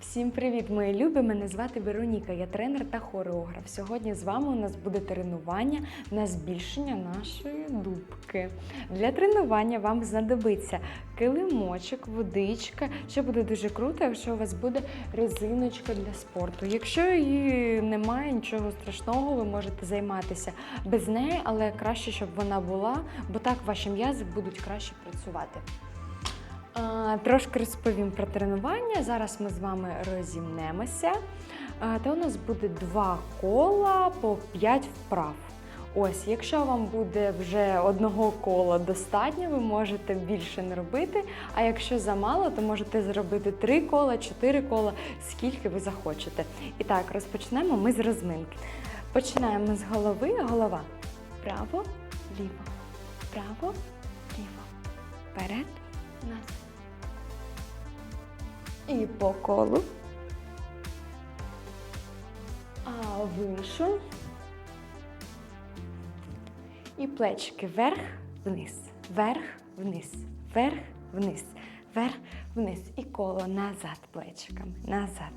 Всім привіт, мої любі! Мене звати Вероніка, я тренер та хореограф. Сьогодні з вами у нас буде тренування на збільшення нашої дубки. Для тренування вам знадобиться килимочок, водичка. Ще буде дуже круто, якщо у вас буде резиночка для спорту. Якщо її немає, нічого страшного, ви можете займатися без неї, але краще, щоб вона була, бо так ваші м'язи будуть краще працювати. Трошки розповім про тренування. Зараз ми з вами розімнемося. Та у нас буде два кола по 5 вправ. Ось, якщо вам буде вже одного кола достатньо, ви можете більше не робити. А якщо замало, то можете зробити 3 кола, 4 кола, скільки ви захочете. І так, розпочнемо ми з розминки. Починаємо з голови. Голова. Право, ліво, право, ліво. Вперед, назад. І по колу. А в іншу. І плечики вверх, вниз, вверх, вниз, вверх, вниз, вверх, вниз. І коло назад плечиками. Назад,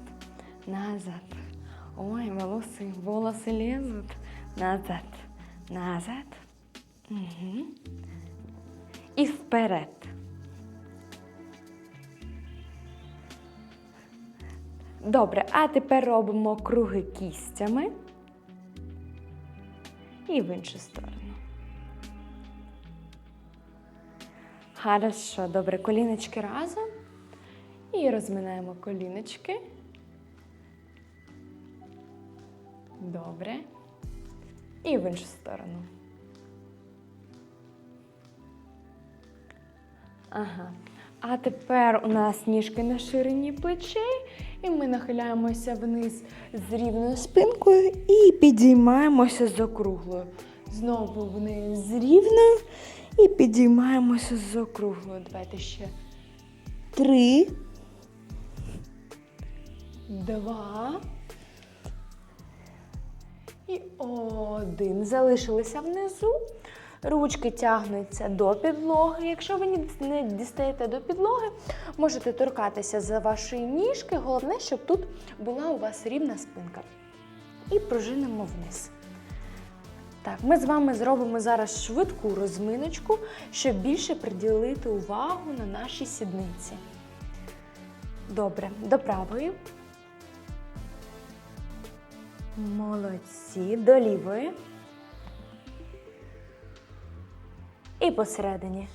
назад. Ой, волоси, волоси лезуть. Назад, назад. Угу. І вперед. Добре, а тепер робимо круги кістями і в іншу сторону. Хорошо, добре, коліночки разом. І розминаємо коліночки. Добре. І в іншу сторону. Ага. А тепер у нас ніжки на ширині плечей, і ми нахиляємося вниз з рівною спинкою і підіймаємося з округлою. Знову вниз з рівною і підіймаємося з округлою. Давайте ще три, два. І один. Залишилися внизу. Ручки тягнуться до підлоги. Якщо ви не дістаєте до підлоги, можете торкатися за вашої ніжки. Головне, щоб тут була у вас рівна спинка. І пружинимо вниз. Так, ми з вами зробимо зараз швидку розминочку, щоб більше приділити увагу на наші сідниці. Добре, до правої. Молодці, до лівої. І посередині.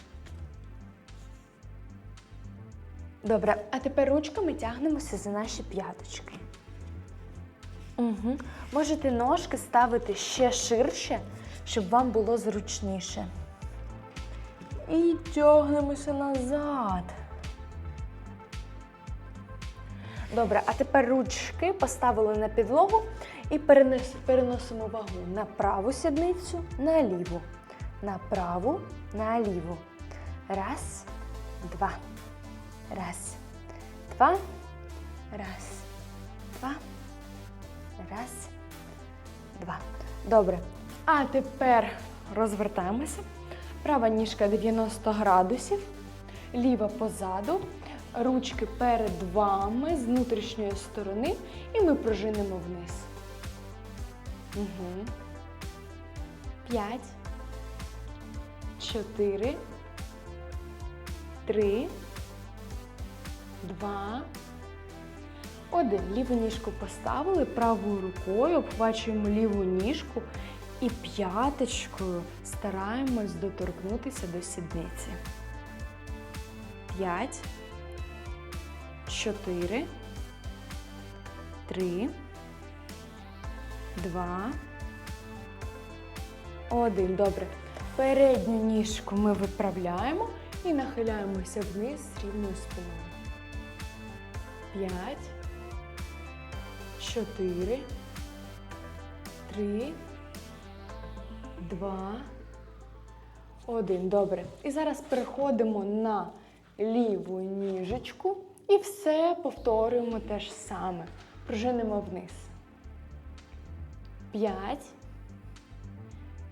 Добре, а тепер ручками тягнемося за наші п'яточки. Угу. Можете ножки ставити ще ширше, щоб вам було зручніше. І тягнемося назад. Добре, а тепер ручки поставили на підлогу і переносимо вагу на праву сідницю, на ліву. На праву, на ліву. Раз, два. Раз, два. Раз, два. Раз, два. Добре. А тепер розвертаємося. Права ніжка 90 градусів, ліва позаду, ручки перед вами з внутрішньої сторони, і ми пружинимо вниз. Угу. П'ять. Чотири. Три. Два. Один. Ліву ніжку поставили, правою рукою обхвачуємо ліву ніжку і п'яточкою стараємось доторкнутися до сідниці. П'ять. Чотири. Три. Два. Один. Добре. Передню ніжку ми виправляємо і нахиляємося вниз з рівною спиною. П'ять. Чотири. Три. Два. Один. Добре. І зараз переходимо на ліву ніжечку і все повторюємо те ж саме. Пружинимо вниз. П'ять.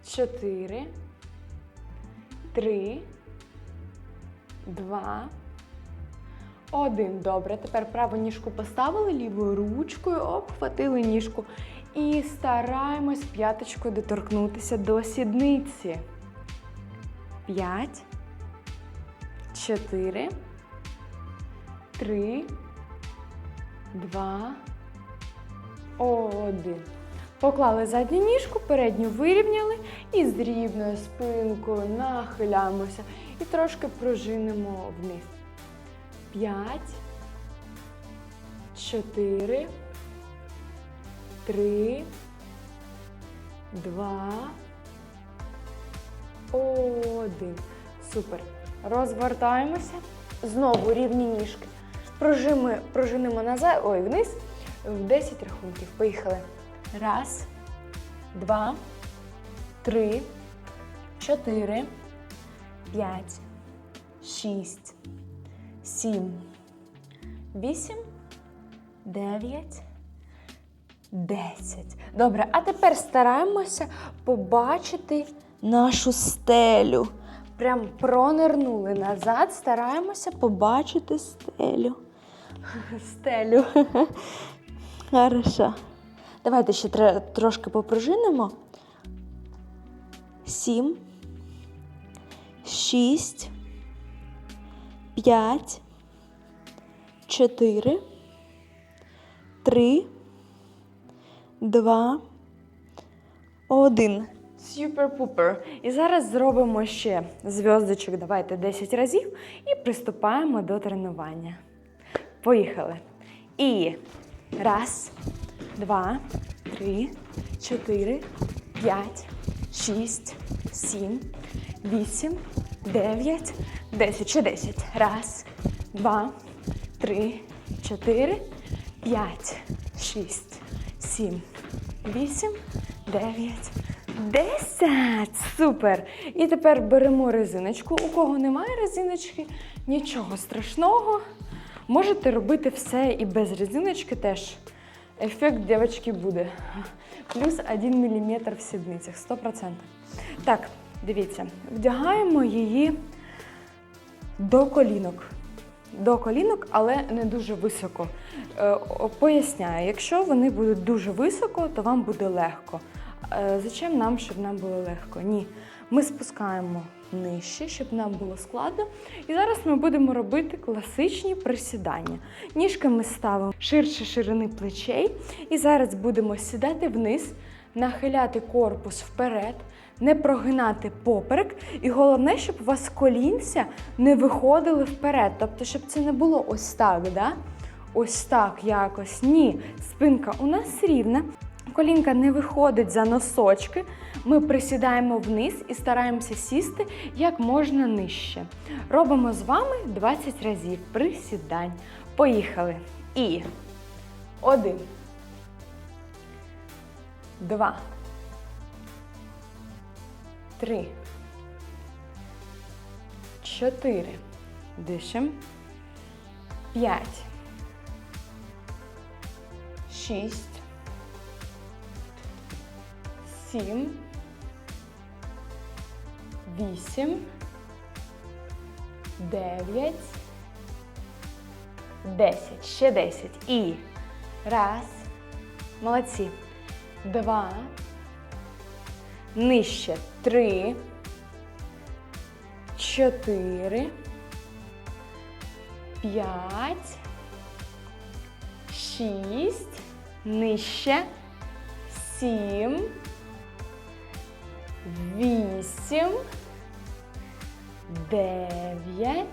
Чотири. Три. Два. Один. Добре. Тепер праву ніжку поставили лівою ручкою, обхватили ніжку. І стараємось п'яточкою доторкнутися до сідниці. П'ять. Чотири. Три. Два. Один. Поклали задню ніжку, передню вирівняли і з рівною спинкою нахиляємося і трошки пружинимо вниз. П'ять, чотири, три, два, один. Супер. Розвертаємося. Знову рівні ніжки. Пружими, пружинимо назад, ой, вниз в 10 рахунків. Поїхали. Раз, два, три, чотири, п'ять, шість, сім, вісім, дев'ять, десять. Добре, а тепер стараємося побачити нашу стелю. Прям пронирнули назад, стараємося побачити стелю. Стелю. Хорошо. Давайте ще трошки попружинимо. Сім, шість, п'ять, чотири, три, два, один. Супер-пупер. І зараз зробимо ще зв'язочок, давайте 10 разів і приступаємо до тренування. Поїхали. І раз, два, три, чотири, п'ять, шість, сім, вісім, дев'ять, десять. Ще десять. Раз, два, три, чотири, п'ять, шість, сім, вісім, дев'ять. Десять! Супер! І тепер беремо резиночку. У кого немає резиночки, нічого страшного. Можете робити все і без резиночки теж. Ефект, дівчатки, буде. Плюс 1 мм в сідницях, 100%. Так, дивіться, вдягаємо її до колінок. До колінок, але не дуже високо. Е, Поясняю, якщо вони будуть дуже високо, то вам буде легко. Е, Зачем нам, щоб нам було легко? Ні. Ми спускаємо нижче, щоб нам було складно. І зараз ми будемо робити класичні присідання. Ніжки ми ставимо ширше ширини плечей. І зараз будемо сідати вниз, нахиляти корпус вперед, не прогинати поперек. І головне, щоб у вас колінця не виходили вперед. Тобто, щоб це не було ось так, да? ось так якось. Ні. Спинка у нас рівна. Колінка не виходить за носочки. Ми присідаємо вниз і стараємося сісти як можна нижче. Робимо з вами 20 разів присідань. Поїхали. І один. Два. Три. Чотири. Дишем. П'ять. Шість. Сім. Вісім. Дев'ять. Десять. Ще десять. І раз. Молодці. Два. Нижче. Три. Чотири. П'ять. Шість. Нижче. Сім. Вісім. Дев'ять.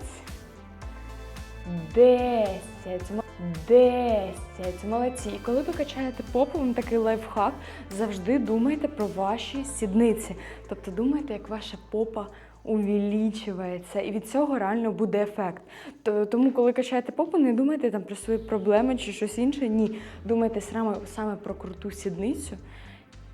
Десять. Десять. Молодці. І коли ви качаєте попу, вам такий лайфхак, завжди думайте про ваші сідниці. Тобто думайте, як ваша попа увеличується. І від цього реально буде ефект. То- Тому, коли качаєте попу, не думайте там про свої проблеми чи щось інше. Ні. Думайте саме про круту сідницю.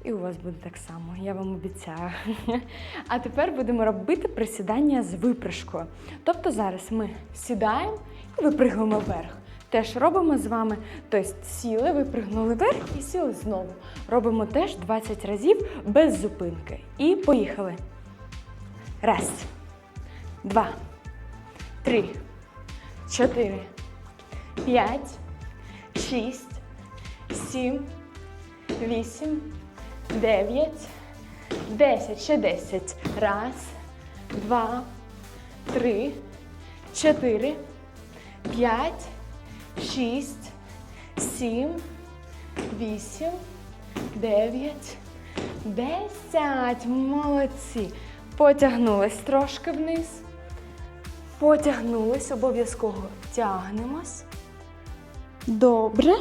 І у вас буде так само, я вам обіцяю. А тепер будемо робити присідання з випрыжкою. Тобто зараз ми сідаємо і випригуємо вверх. Теж робимо з вами, тобто сіли, випригнули вверх і сіли знову. Робимо теж 20 разів без зупинки. І поїхали. Раз, два, три, чотири, п'ять, шість, сім, вісім, дев'ять, десять. Ще десять. Раз, два, три, чотири, п'ять, шість, сім, вісім, дев'ять, десять. Молодці. Потягнулись трошки вниз. Потягнулись, обов'язково тягнемось. Добре.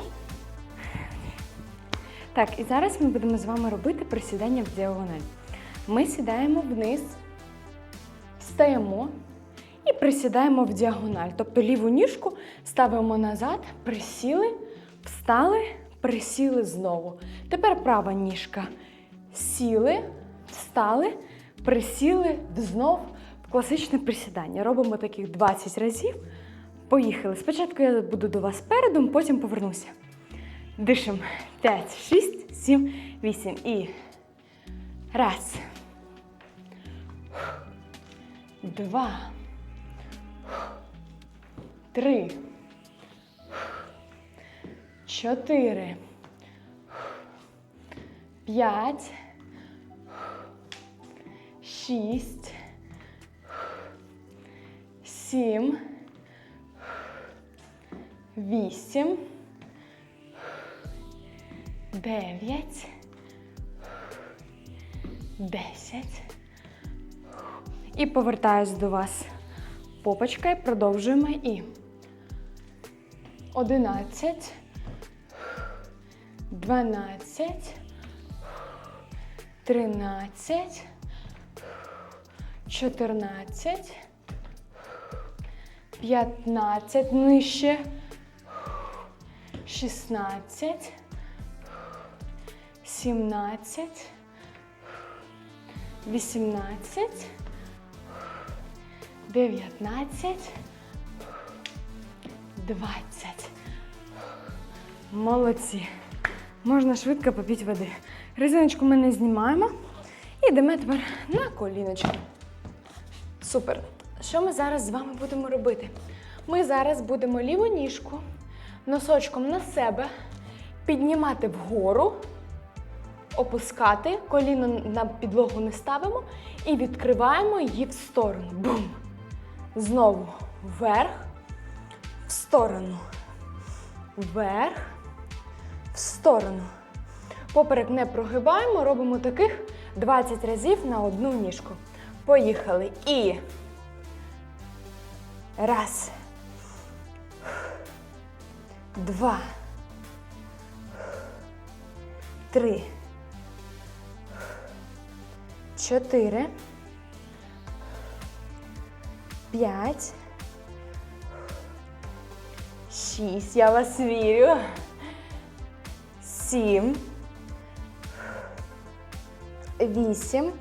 Так, і зараз ми будемо з вами робити присідання в діагональ. Ми сідаємо вниз, встаємо і присідаємо в діагональ. Тобто ліву ніжку ставимо назад, присіли, встали, присіли знову. Тепер права ніжка. Сіли, встали, присіли знов в класичне присідання. Робимо таких 20 разів. Поїхали. Спочатку я буду до вас передом, потім повернуся. Дишимо. 5, 6, 7, 8. І раз. Два. Три. Чотири. П'ять. Шість. Сім. Вісім. Дев'ять. Десять. І повертаюсь до вас попочка і продовжуємо. І одинадцять. Дванадцять. Тринадцять. Чотирнадцять. П'ятнадцять. Нижче. Шістнадцять. Сімнадцять. Вісімнадцять. Дев'ятнадцять. Двадцять. Молодці. Можна швидко попити води. Резиночку ми не знімаємо. І йдемо тепер на коліночки. Супер. Що ми зараз з вами будемо робити? Ми зараз будемо ліву ніжку носочком на себе піднімати вгору, опускати, коліно на підлогу не ставимо і відкриваємо її в сторону. Бум! Знову вверх, в сторону. Вверх, в сторону. Поперек не прогибаємо, робимо таких 20 разів на одну ніжку. Поїхали. І раз. Два. Три. Чотири. П'ять. Шість. Я вас вірю. Сім. Вісім.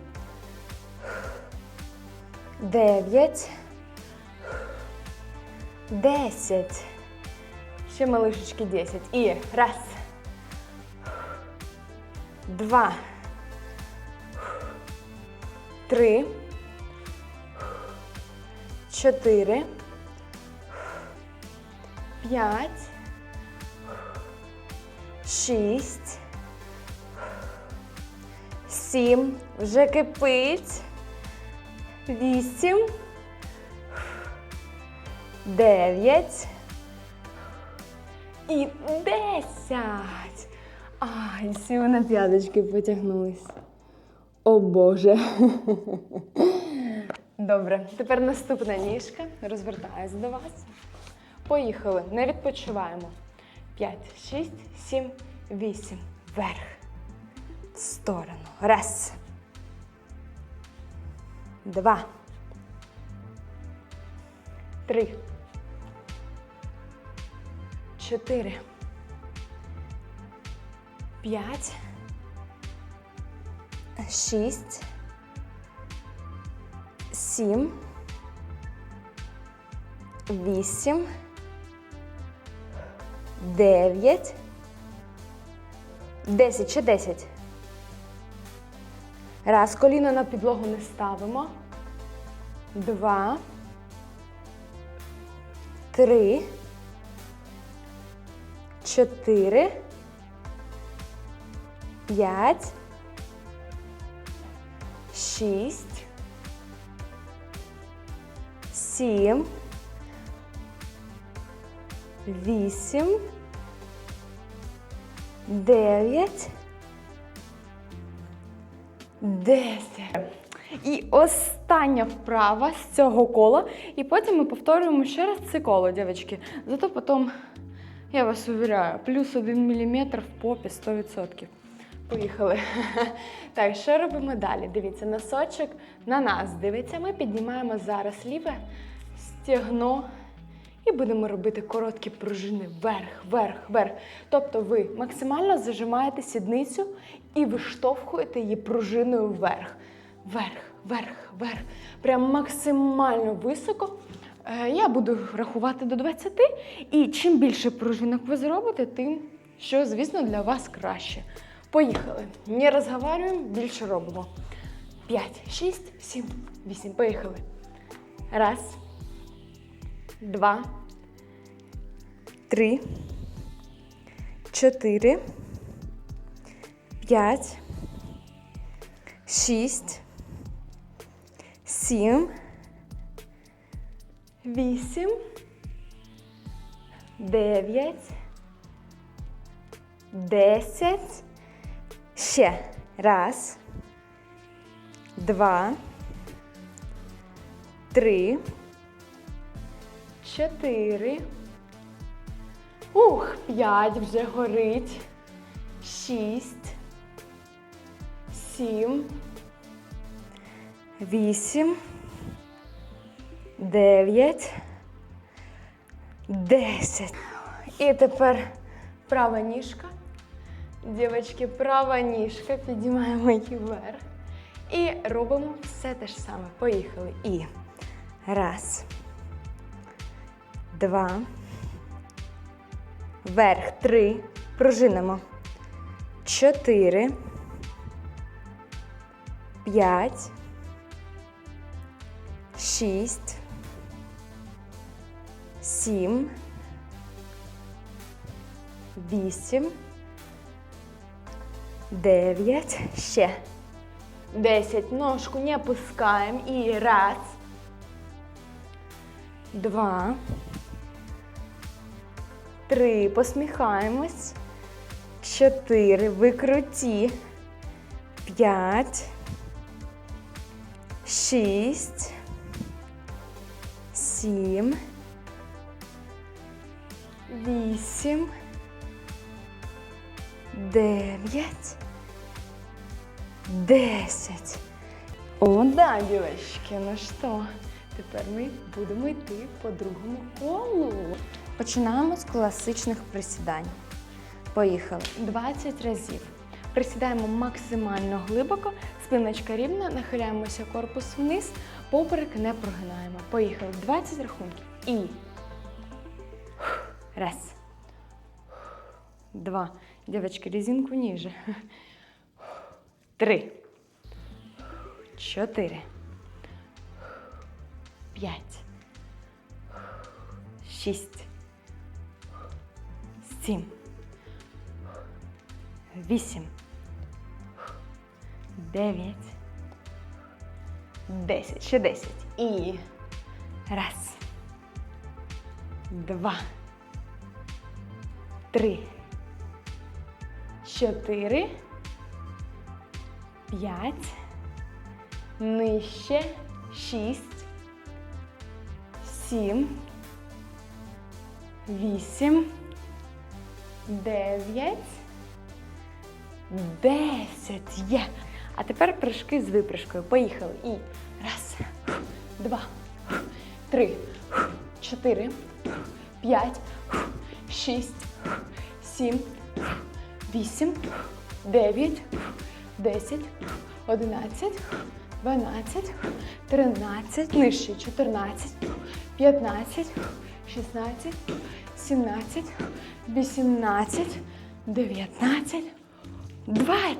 Дев'ять. Десять. Ще малишечки 10. І раз. Два. Три. Чотири. П'ять. Шість. Сім. Вже кипить. Вісім. Дев'ять. І десять. Ай, всі на п'яточки потягнулись. О Боже. Добре, тепер наступна ніжка. Розвертаюсь до вас. Поїхали. Не відпочиваємо. П'ять, шість, сім, вісім. Вверх. В сторону. Раз. Два. Три. Чотири. П'ять. Шість. Сім. Вісім. Дев'ять. Десять. Ще десять. Раз. Коліно на підлогу не ставимо. Два. Три. чотири, п'ять, шість, сім, вісім, дев'ять, десять. І остання вправа з цього кола. І потім ми повторюємо ще раз це коло, дівчатки. Зато потім, я вас увіряю, плюс один міліметр в попі 100%. Поїхали. Так, що робимо далі? Дивіться, носочок на нас дивиться. Ми піднімаємо зараз ліве стегно і будемо робити короткі пружини вверх, вверх, вверх. Тобто ви максимально зажимаєте сідницю і виштовхуєте її пружиною вверх. Вверх, вверх, вверх. Прям максимально високо. Е, Я буду рахувати до 20, і чим більше пружинок ви зробите, тим, що, звісно, для вас краще. Поїхали. Не розговорюємо, більше робимо. 5, 6, 7, 8. Поїхали. Раз. Два. Три. Чотири. П'ять. Шість. Сім. Вісім. Дев'ять. Десять. Ще. Раз. Два. Три. Чотири. Ух, п'ять вже горить. Шість. Сім. Вісім. Дев'ять. Десять. І тепер права ніжка. Дівчатки, права ніжка. Піднімаємо її вверх. І робимо все те ж саме. Поїхали. І раз. Два. Вверх. Три. Пружинимо. Чотири. П'ять. Шість. Сім. Вісім. Дев'ять. Ще. Десять. Ножку не опускаємо. І раз. Два. Три. Посміхаємось. Чотири. Викруті. П'ять. Шість. Сім. Вісім. Дев'ять. Десять. О, да, девочки, ну що, тепер ми будемо йти по другому колу. Починаємо з класичних присідань. Поїхали. 20 разів. Присідаємо максимально глибоко, спиночка рівна, нахиляємося корпус вниз, поперек не прогинаємо. Поїхали. 20 рахунків. І. Раз. Два. Девочки, резинку ниже. Три. Чотири. П'ять. Шість. Сім. Вісім. Дев'ять. Десять. Ще десять. І раз. Два. Три. Чотири. П'ять. Нижче. Шість. Сім. Вісім. Дев'ять. Десять. Є. А тепер прыжки з випрыжкою. Поїхали. І раз, два, три, чотири, п'ять, шість, сім, вісім, дев'ять, десять, одинадцять, дванадцять, тринадцять, нижче, чотирнадцять, п'ятнадцять, шістнадцять, сімнадцять, вісімнадцять, дев'ятнадцять. 20.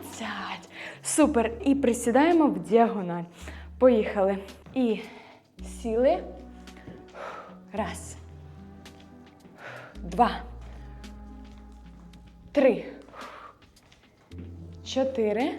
Супер. І присідаємо в діагональ. Поїхали. І сіли. Раз. Два. три, чотири,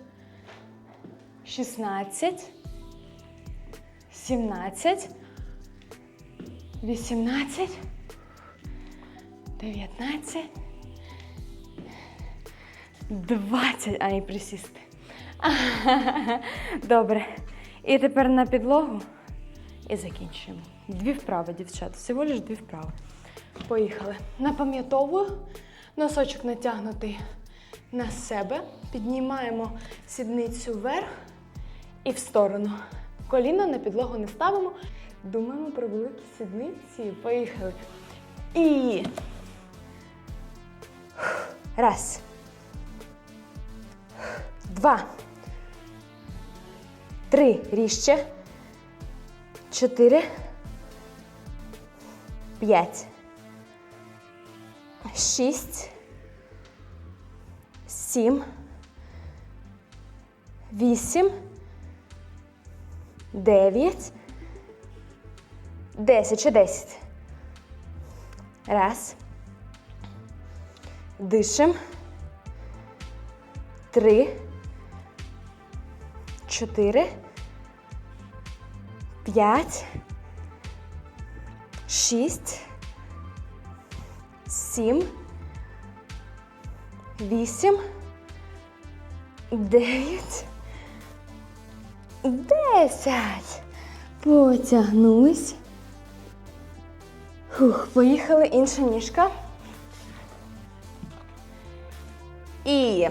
шістнадцять, сімнадцять, вісімнадцять, дев'ятнадцять, двадцять. А, і присісти. Добре. І тепер на підлогу і закінчуємо. Дві вправи, дівчата. Всього лиш дві вправи. Поїхали. Напам'ятовую. Носочок натягнутий на себе. Піднімаємо сідницю вверх і в сторону. Коліна на підлогу не ставимо. Думаємо про великі сідниці. Поїхали. І. Раз. Два. Три. Ріжче. Чотири. П'ять. Шість. Сім. Вісім. Дев'ять. Десять. Ще десять. Раз. Дишем. Три. Чотири. П'ять. Шість. Сім. Вісім. Дев'ять. Десять. Потягнулись. Фух, поїхали інша ніжка. І.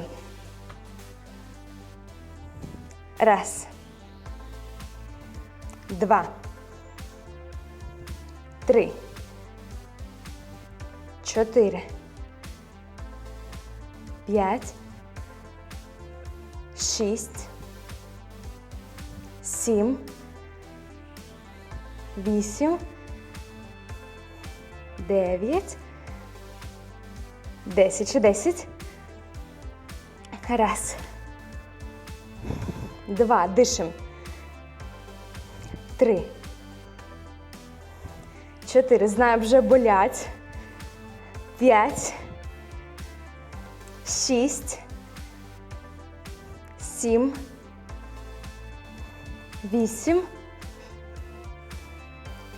Раз. Два. Три. Чотири. П'ять. Шість. Сім. Вісім. Дев'ять. Десять. Ще десять. Раз. Два. Дишим. Три. Чотири. Знаю, вже болять. П'ять. Шість. Сім. Вісім.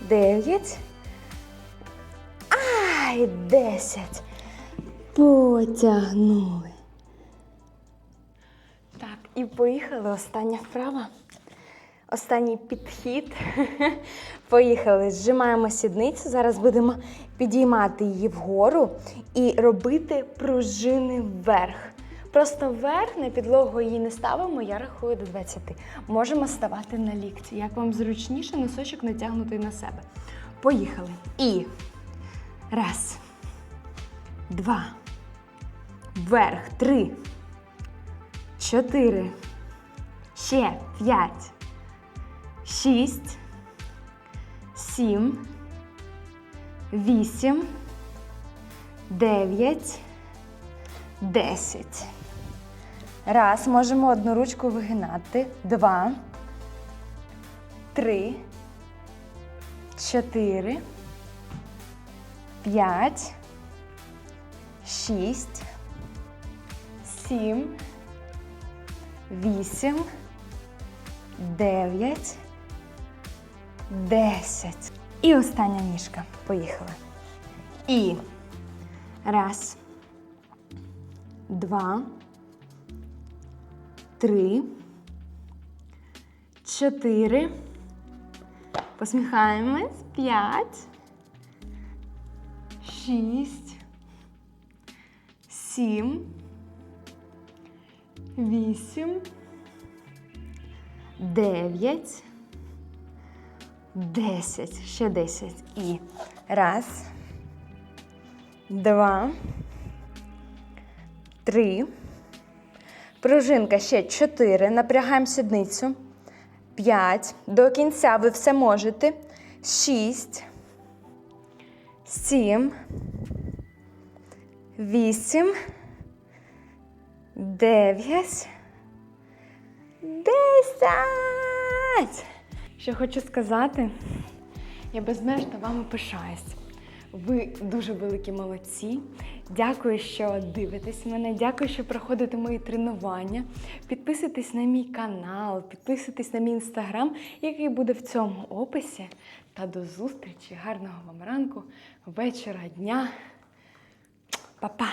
Дев'ять. Ай, десять. Потягнули. Так, і поїхали. Остання вправа. Останній підхід. Поїхали. Зжимаємо сідницю. Зараз будемо підіймати її вгору і робити пружини вверх. Просто вверх на підлогу її не ставимо, я рахую до 20. Можемо ставати на лікті. Як вам зручніше, носочок натягнутий на себе. Поїхали. І раз, два, вверх, три, чотири, ще п'ять, шість, сім, вісім, дев'ять, десять. Раз, можемо одну ручку вигинати. Два, три, чотири, п'ять, шість, сім, вісім, дев'ять, десять. І остання ніжка. Поїхали. І. Раз, два, три, чотири. Посміхаємось. П'ять. Шість. Сім. Вісім. Дев'ять. Десять. Ще десять. І раз. Два. Три. Пружинка ще чотири. Напрягаємо сідницю. П'ять. До кінця ви все можете. Шість. Сім. Вісім. Дев'ять. Десять. Що хочу сказати, я безмежно вами пишаюсь. Ви дуже великі молодці. Дякую, що дивитесь мене. Дякую, що проходите мої тренування. Підписуйтесь на мій канал, підписуйтесь на мій інстаграм, який буде в цьому описі. Та до зустрічі. Гарного вам ранку, вечора, дня. Па-па!